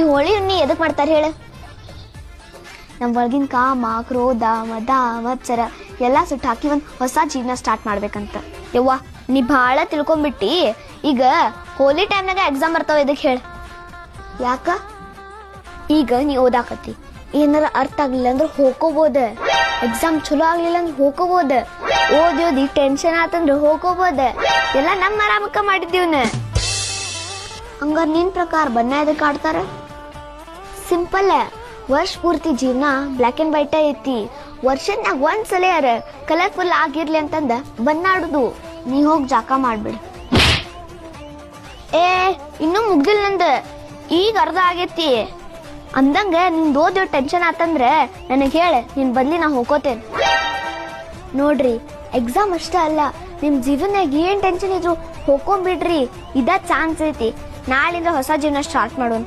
ಈ ಹೋಳಿ ಹುಣ್ಣಿ ಎದಕ್ ಮಾಡ್ತಾರ ಹೇಳ? ನಮ್ಮ ಒಳಗಿನ ಕಾಮ, ಕ್ರೋಧ, ಮದ ಮತ್ಸರ ಎಲ್ಲ ಸುಟ್ಟು ಹಾಕಿ ಒಂದು ಹೊಸ ಜೀವನ ಸ್ಟಾರ್ಟ್ ಮಾಡ್ಬೇಕಂತ. ಯವ್ವ, ನೀ ಭಾಳ ತಿಳ್ಕೊಂಬಿಟ್ಟಿ. ಈಗ ಹೋಲಿ ಟೈಮ್ನಾಗ ಎಕ್ಸಾಮ್ ಬರ್ತಾವ ಎದಕ್ ಹೇಳ? ಯಾಕ? ಈಗ ನೀ ಓದಾಕತ್ತಿ. ಏನಾರ ಅರ್ಥ ಆಗ್ಲಿಲ್ಲ ಅಂದ್ರೆ ಹೋಗ್ಕೋಬೋದ ಎಕ್ಸಾಮ್ ಚಲೋ ಆಗ್ಲಿಲ್ಲ ಅಂದ್ರೆ ಹೋಗ್ಕೋಬೋದ ಓದಿ ಓದಿ ಟೆನ್ಷನ್ ಆತಂದ್ರೆ ಹೋಗ್ಕೋಬೋದ ಎಲ್ಲ ನಮ್ಮ ಆರಾಮಕ್ಕ ಮಾಡಿದ್ದೀವ್ನ. ಹಂಗಾರ ನಿನ್ ಪ್ರಕಾರ ಬಣ್ಣ ಎದಕ್ ಆಡ್ತಾರ? ಸಿಂಪಲ್ ವರ್ಷ ಪೂರ್ತಿ ಜೀವನ ಬ್ಲ್ಯಾಕ್ ಅಂಡ್ ವೈಟ್ ಐತಿ. ವರ್ಷದಾಗ ಒಂದ್ ಸಲ ಯಾರ ಕಲರ್ಫುಲ್ ಆಗಿರ್ಲಿ ಅಂತಂದ ಬನ್ನಾಡುದು. ನೀ ಹೋಗಿ ಜಾಕ ಮಾಡ್ಬಿಡಿ. ಏ, ಇನ್ನೂ ಮುಗ್ದಿಲ್ಲ ನಂದ. ಈಗ ಅರ್ಧ ಆಗೈತಿ. ಅಂದಂಗ ನಿಂದು ಓದ್ ಟೆನ್ಷನ್ ಆತಂದ್ರೆ ನನಗೆ ಹೇಳ, ನಿನ್ ಬದ್ಲಿ ನಾ ಹೋಗೋತೇನೆ ನೋಡ್ರಿ ಎಕ್ಸಾಮ್ ಅಷ್ಟೇ ಅಲ್ಲ, ನಿಮ್ ಜೀವನದಾಗ ಏನ್ ಟೆನ್ಷನ್ ಇದ್ರು ಹೋಗ್ಕೊಂಬಿಡ್ರಿ. ಇದ ಚಾನ್ಸ್ ಐತಿ. ನಾಳಿಂದ ಹೊಸ ಜೀವನ ಸ್ಟಾರ್ಟ್ ಮಾಡೋಣ